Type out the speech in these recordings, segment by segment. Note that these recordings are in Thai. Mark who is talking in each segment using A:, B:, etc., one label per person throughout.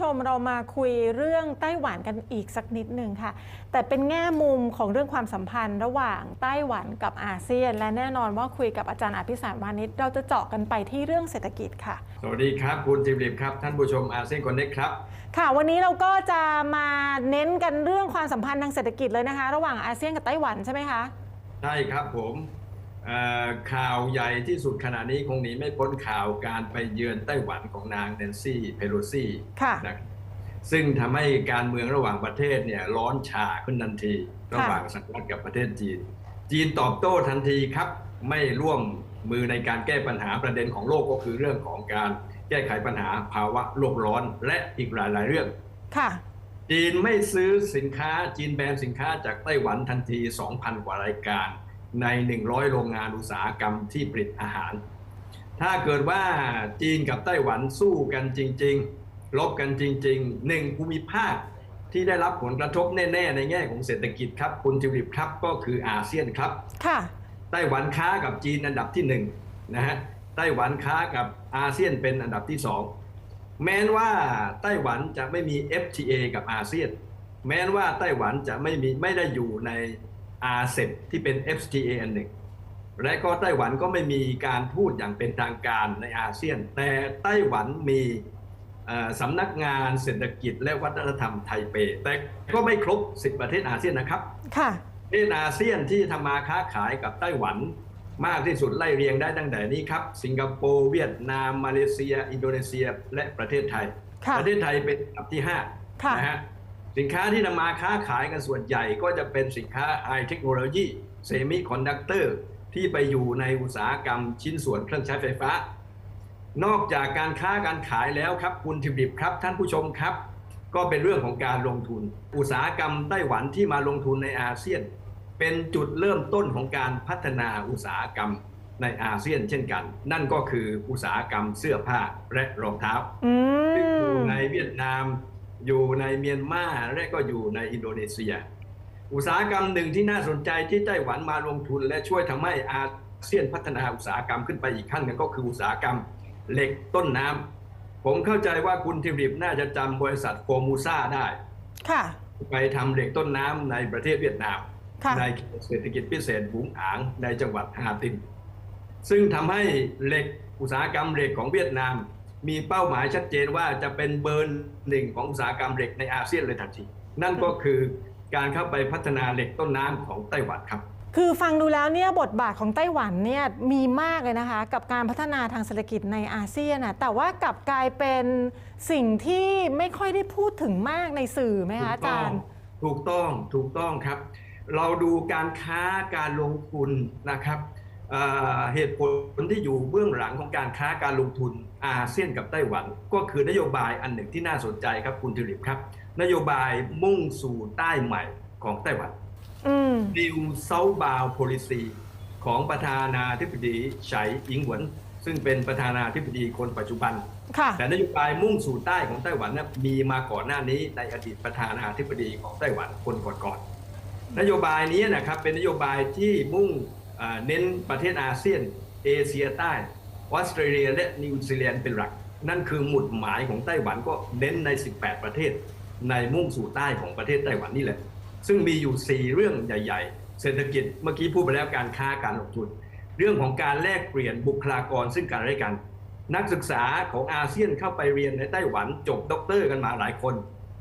A: ชมเรามาคุยเรื่องไต้หวันกันอีกสักนิดหนึ่งค่ะ แต่เป็นแง่มุมของเรื่องความสัมพันธ์ระหว่างไต้หวันกับอาเซียน และแน่นอนว่าคุยกับอาจารย์อภิสารวานิชเราจะเจาะกันไปที่เรื่องเศรษฐกิจค่ะ
B: สวัสดีครับ คุณจิบลิบครับ ท่านผู้ชมอาเซียนคอนเน็กครับ
A: ค่ะ วันนี้เราก็จะมาเน้นกันเรื่องความสัมพันธ์ทางเศรษฐกิจเลยนะคะ ระหว่างอาเซียนกับไต้หวันใช่ไหมคะ
B: ใช่ครับผมเอ่อ ข่าวใหญ่ที่สุดขณะนี้คงหนีไม่พ้นข่าวการไปเยือนไต้หวันของนางแนนซี่เพโลซี่
A: ค่ะ
B: นะซึ่งทำให้การเมืองระหว่างประเทศเนี่ยร้อนฉาขึ้นทันที ระหว่างสหรัฐกับประเทศจีน จีนตอบโต้ทันทีครับ ไม่ร่วมมือในการแก้ปัญหาประเด็นของโลกก็คือเรื่องของการแก้ไขปัญหาภาวะโลกร้อนและอีกหลายๆเรื่อง
A: ค่ะ
B: จีนไม่ซื้อสินค้าจีนแบนสินค้าจากไต้หวันทันที 2,000 กว่ารายการ ใน 100 โรงงานอุตสาหกรรมที่ผลิตอาหาร ถ้าเกิดว่าจีนกับไต้หวันสู้กันจริง ๆ ลบกันจริงๆหนึ่งภูมิภาคที่ได้รับผลกระทบแน่ ๆ ในแง่ของเศรษฐกิจครับคุณจิวลิปครับก็คืออาเซียนครับ
A: ค่ะ
B: ไต้หวันค้ากับจีนอันดับที่หนึ่งนะฮะไต้หวันค้ากับอาเซียนเป็นอันดับที่สองแม้นว่าไต้หวันจะไม่มี FTA กับอาเซียน แม้นว่าไต้หวันจะไม่มีไม่ได้อยู่ใน อาเซบที่เป็น FTA อันหนึ่งและก็ไต้หวันก็ไม่มีการพูดอย่างเป็นทางการในอาเซียน แต่ไต้หวันมีเอ่อสำนักงานเศรษฐกิจและวัฒนธรรมไทเป แต่ก็ไม่ครบ 10 ประเทศอาเซียนนะครับ
A: ค่ะ
B: ประเทศอาเซียนที่ทำมาค้าขายกับไต้หวันมากที่สุดไล่เรียงได้ตั้งแต่นี้ครับ สิงคโปร์เวียดนาม มาเลเซีย อินโดนีเซีย และประเทศไทย
A: ค่ะ
B: ประเทศไทยเป็นอันดับที่
A: ค่ะ
B: 5นะฮะ สินค้าที่นำมาค้าขายกันส่วนใหญ่ก็จะเป็นสินค้าไฮเทคโนโลยีเซมิคอนดักเตอร์ที่ไปอยู่ในอุตสาหกรรมชิ้นส่วนเครื่องใช้ไฟฟ้า นอกจากการค้าการขายแล้วครับคุณทิบดิบครับ ท่านผู้ชมครับ ก็เป็นเรื่องของการลงทุน อุตสาหกรรมไต้หวันที่มาลงทุนในอาเซียน เป็นจุดเริ่มต้นของการพัฒนาอุตสาหกรรมในอาเซียนเช่นกัน นั่นก็คืออุตสาหกรรมเสื้อผ้าและรองเท้า
A: อื
B: ซึ่งอยู่
A: ม
B: ในเวียดนาม อยู่ในเมียนมาและก็อยู่ในอินโดนีเซีย อุตสาหกรรมหนึ่งที่น่าสนใจที่ไต้หวันมาลงทุน และช่วยทำให้อาเซียนพัฒนาอุตสาหกรรมขึ้นไปอีกขั้นหนึงก็คืออุตสาหกรรมเหล็กต้นน้ำผมเข้าใจว่าคุณทิริบน่าจะจำบริษัทโฟมูซ่าได้
A: ค่ะ
B: ไปทำเหล็กต้นน้ำในประเทศเวียดนาม
A: ค่ะ
B: ในเศรษฐกิจพิเศษบุงอางในจังหวัดฮาติน ซึ่งทำให้เหล็กอุตสาหกรรมเหล็กของเวียดนาม มีเป้าหมายชัดเจนว่าจะเป็นเบอร์หนึ่งของอุตสาหกรรมเหล็กในอาเซียนเลยทันทีนั่นก็คือการเข้าไปพัฒนาเหล็กต้นน้ำของไต้หวันครับ
A: คือฟังดูแล้วเนี่ยบทบาทของไต้หวันเนี่ยมีมากเลยนะคะ กับการพัฒนาทางเศรษฐกิจในอาเซียนนะแต่ว่ากลับกลายเป็นสิ่งที่ไม่ค่อยได้พูดถึงมากในสื่อไหมคะอาจารย์
B: ถูกต้องถูกต้องครับ เราดูการค้าการลงทุนนะครับเอ่อเหตุผลที่อยู่เบื้องหลังของการค้าการลงทุน อาเซียนกับไต้หวัน ก็คือนโยบายอันหนึ่งที่น่าสนใจครับคุณทิริปครับ นโยบายมุ่งสู่ใต้ใหม่ของไต้หวัน
A: อืม
B: New Southbound Policy ของประธานาธิบดีไฉอิงหวน ซึ่งเป็นประธานาธิบดีคนปัจจุบัน
A: ค่ะ
B: แต่นโยบายมุ่งสู่ใต้ของไต้หวันนะมีมาก่อนหน้านี้ในอดีตประธานาธิบดีของไต้หวันคนก่อนๆนโยบายนี้นะครับเป็นนโยบายที่มุ่งเอ่อเน้นประเทศอาเซียนเอเชียใต้ ออสเตรเลียและนิวซีแลนด์เป็นหลัก นั่นคือหมุดหมายของไต้หวันก็เน้นใน 18 ประเทศ ในมุ่งสู่ใต้ของประเทศไต้หวันนี่แหละ ซึ่งมีอยู่ 4 เรื่องใหญ่ ๆ เศรษฐกิจเมื่อกี้พูดไปแล้วการค้าการลงทุน เรื่องของการแลกเปลี่ยนบุคลากรซึ่งกันและกัน นักศึกษาของอาเซียนเข้าไปเรียนในไต้หวันจบด็อกเตอร์กันมาหลายคน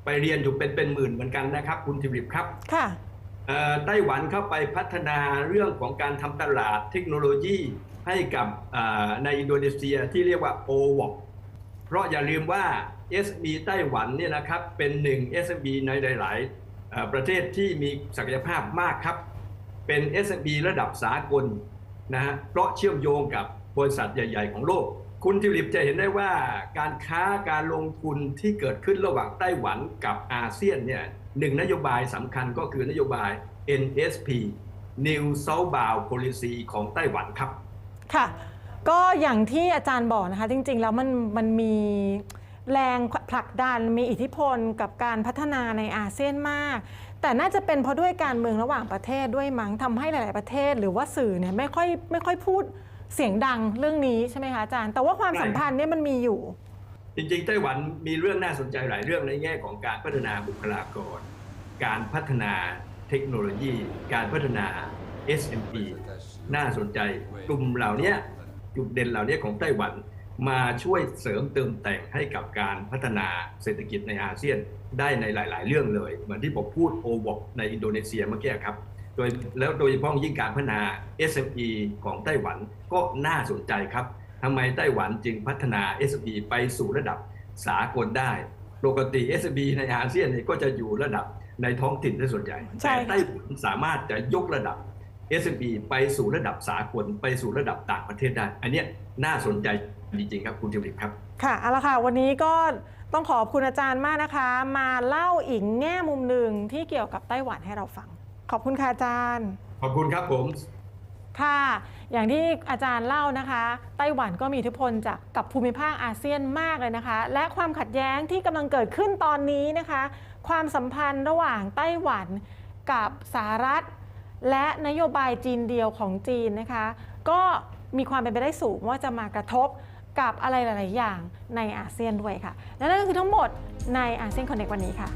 B: ไปเรียนอยู่เป็นเป็นหมื่นเหมือนกันนะครับ คุณทิริปครับ
A: ค่ะ
B: เอ่อไต้หวันเข้าไปพัฒนาเรื่องของการทำตลาดเทคโนโลยี ให้กับในอินโดนีเซียที่เรียกว่า o w o c เพราะอย่าลืมว่า SB ไต้หวันเนี่ยนะครับเป็นหนึ่ง SB ในหลาย ๆ ประเทศที่มีศักยภาพมากครับ เป็น SMB ระดับสากลนะฮะเพราะเชื่อมโยงกับบริษัทใหญ่ ๆ ของโลก คุณทิวลิปจะเห็นได้ว่าการค้าการลงทุนที่เกิดขึ้นระหว่างไต้หวันกับอาเซียนเนี่ยหนึ่งนโยบายสำคัญก็คือนโยบาย NSP New Southbound Policy ของไต้หวันครับ
A: ค่ะ ก็อย่างที่อาจารย์บอกนะคะ จริง ๆ แล้วมันมันมีแรงผลักดันมีอิทธิพลกับการพัฒนาในอาเซียนมาก แต่น่าจะเป็นเพราะด้วยการเมืองระหว่างประเทศด้วยมั้งทำให้หลาย ๆประเทศ หรือว่าสื่อเนี่ยไม่ค่อยไม่ค่อยพูดเสียงดังเรื่องนี้ใช่ไหมคะอาจารย์ แต่ว่าความสัมพันธ์เนี่ยมันมีอยู่
B: จริงๆไต้หวันมีเรื่องน่าสนใจหลายเรื่องในแง่ของการพัฒนาบุคลากร การพัฒนาเทคโนโลยี การพัฒนา SME น่าสนใจกลุ่มเหล่านี้จุดเด่นเหล่านี้ของไต้หวัน มาช่วยเสริมเติมแต่งให้กับการพัฒนาเศรษฐกิจในอาเซียนได้ในหลาย ๆ เรื่องเลย เหมือนที่ผมพูดโอวอกในอินโดนีเซียเมื่อกี้ครับโดยแล้วโดยเฉพาะยิ่งการพัฒนา SME ของไต้หวันก็น่าสนใจครับทำไมไต้หวันจึงพัฒนา SME ไปสู่ระดับสากลได้ปกติ SME ในอาเซียนเนี่ยก็จะอยู่ระดับในท้องถิ่นซะส่วนใหญ่
A: ใช่
B: แต่
A: ค่ะ
B: ไต้หวันสามารถจะยกระดับ SME ไปสู่ระดับสากลไปสู่ระดับต่างประเทศได้ อันเนี้ยน่าสนใจจริงๆครับคุณทิวลิปครับ
A: ค่ะเอาละค่ะ วันนี้ก็ต้องขอบคุณอาจารย์มากนะคะ มาเล่าอีกแง่มุมหนึ่งที่เกี่ยวกับไต้หวันให้เราฟัง ขอบคุณค่ะอาจารย์
B: ขอบคุณครับผม
A: ค่ะ อย่างที่อาจารย์เล่านะคะ ไต้หวันก็มีอิทธิพลจากกับภูมิภาคอาเซียนมากเลยนะคะ และความขัดแย้งที่กำลังเกิดขึ้นตอนนี้นะคะ ความสัมพันธ์ระหว่างไต้หวันกับสหรัฐ และนโยบายจีนเดียวของจีนนะคะ ก็มีความเป็นไปได้สูงว่าจะมากระทบกับอะไรหลาย ๆ อย่างในอาเซียนด้วยค่ะ และนั่นก็คือทั้งหมดในอาเซียนคอนเนควันนี้ค่ะ